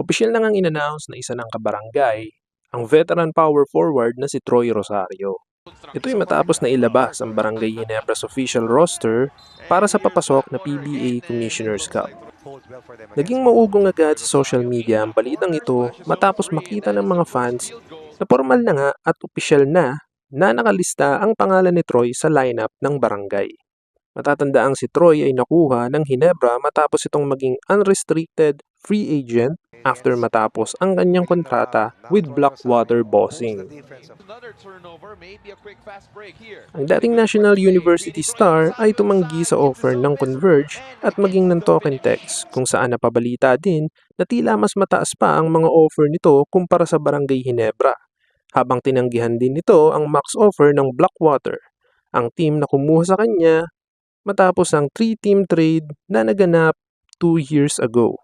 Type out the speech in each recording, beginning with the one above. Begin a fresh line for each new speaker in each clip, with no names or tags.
Opisyal na ngang inannounce na isa ng kabarangay ang veteran power forward na si Troy Rosario. Ito'y matapos na ilabas ang Barangay Ginebras official roster para sa papasok na PBA Commissioner's Cup. Naging maugong agad sa social media ang balitang ito matapos makita ng mga fans na formal na nga at opisyal na na nakalista ang pangalan ni Troy sa lineup ng barangay. Matatandaang si Troy ay nakuha ng Hinebra matapos itong maging unrestricted free agent after matapos ang kanyang kontrata with Blackwater Bossing. Ang dating National University star ay tumanggi sa offer ng Converge at maging ng Token Text kung saan napabalita din na tila mas mataas pa ang mga offer nito kumpara sa Barangay Hinebra. Habang tinanggihan din nito ang max offer ng Blackwater, ang team na kumuha sa kanya matapos ang 3-team trade na naganap 2 years ago.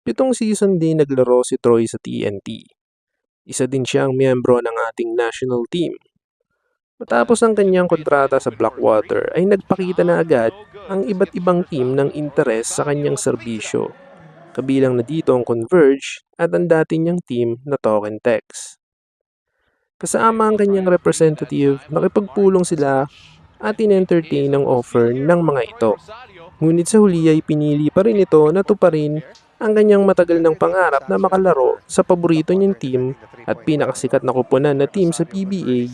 Pitong season din naglaro si Troy sa TNT. Isa din siyang miyembro ng ating national team. Matapos ang kanyang kontrata sa Blackwater ay nagpakita na agad ang iba't ibang team ng interes sa kanyang serbisyo. Kabilang na dito ang Converge at ang dati niyang team na Token Text. Kasama ang kanyang representative, nakipagpulong sila at in-entertain ang offer ng mga ito. Ngunit sa huli ay pinili pa rin ito na tuparin ang kanyang matagal ng pangarap na makalaro sa paborito niyang team at pinakasikat na kupunan na team sa PBA,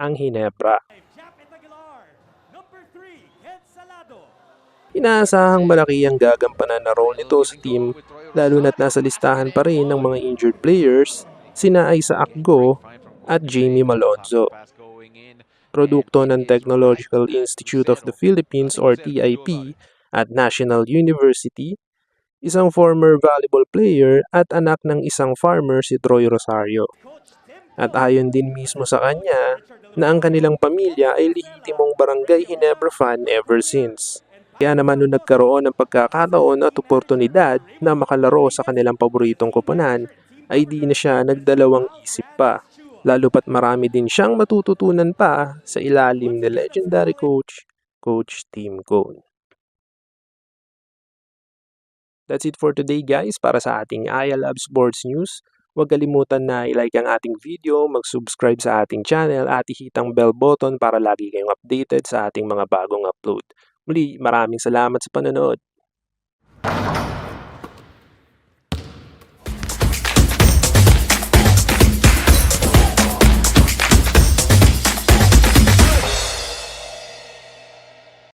ang Hinebra. Inaasahang malaki ang gagampanan na role nito sa team lalo na't nasa listahan pa rin ng mga injured players sina Isa Akgo at Jamie Malonzo. Produkto ng Technological Institute of the Philippines or TIP at National University, isang former volleyball player at anak ng isang farmer si Troy Rosario. At ayon din mismo sa kanya na ang kanilang pamilya ay lehitimong barangay Hinebra fan ever since. Kaya naman nung nagkaroon ng pagkakataon at oportunidad na makalaro sa kanilang paboritong koponan, ay di na siya nagdalawang isip pa. Lalo pat marami din siyang matututunan pa sa ilalim ni legendary coach, Coach Tim Cone. That's it for today guys para sa ating ILab Sports News. Huwag kalimutan na i-like ang ating video, mag-subscribe sa ating channel at i-hit ang bell button para lagi kayong updated sa ating mga bagong upload. Muli, maraming salamat sa panonood.